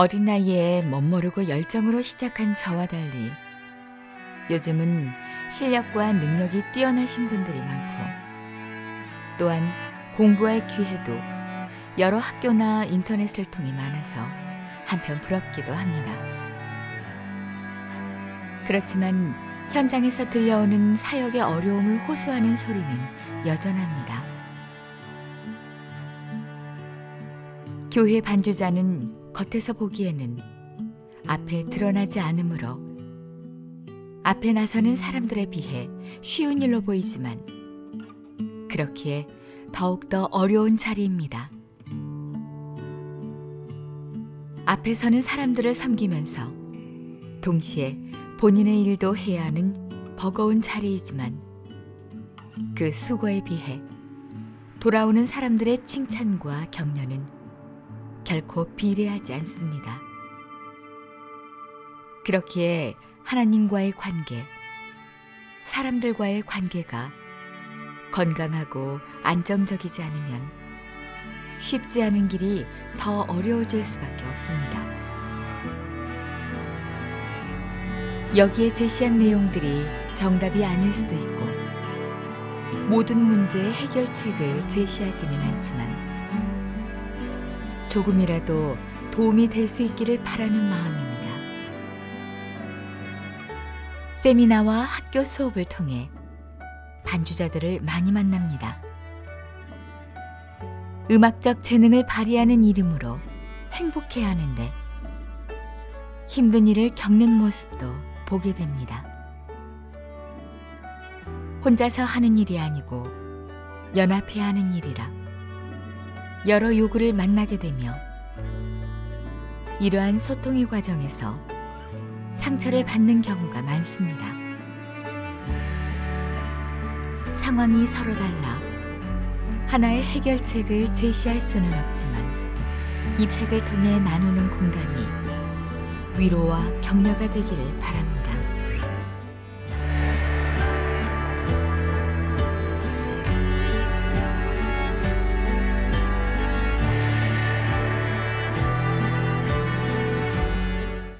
어린 나이에 멋모르고 열정으로 시작한 저와 달리 요즘은 실력과 능력이 뛰어나신 분들이 많고 또한 공부할 기회도 여러 학교나 인터넷을 통해 많아서 한편 부럽기도 합니다. 그렇지만 현장에서 들려오는 사역의 어려움을 호소하는 소리는 여전합니다. 교회 반주자는 겉에서 보기에는 앞에 드러나지 않으므로 앞에 나서는 사람들에 비해 쉬운 일로 보이지만 그렇기에 더욱더 어려운 자리입니다. 앞에 서는 사람들을 섬기면서 동시에 본인의 일도 해야 하는 버거운 자리이지만 그 수고에 비해 돌아오는 사람들의 칭찬과 격려는 결코 비례하지 않습니다. 그렇기에 하나님과의 관계, 사람들과의 관계가 건강하고 안정적이지 않으면 쉽지 않은 길이 더 어려워질 수밖에 없습니다. 여기에 제시한 내용들이 정답이 아닐 수도 있고 모든 문제의 해결책을 제시하지는 않지만 조금이라도 도움이 될 수 있기를 바라는 마음입니다. 세미나와 학교 수업을 통해 반주자들을 많이 만납니다. 음악적 재능을 발휘하는 이름으로 행복해 하는데 힘든 일을 겪는 모습도 보게 됩니다. 혼자서 하는 일이 아니고 연합해야 하는 일이라 여러 요구를 만나게 되며 이러한 소통의 과정에서 상처를 받는 경우가 많습니다. 상황이 서로 달라 하나의 해결책을 제시할 수는 없지만 이 책을 통해 나누는 공감이 위로와 격려가 되기를 바랍니다.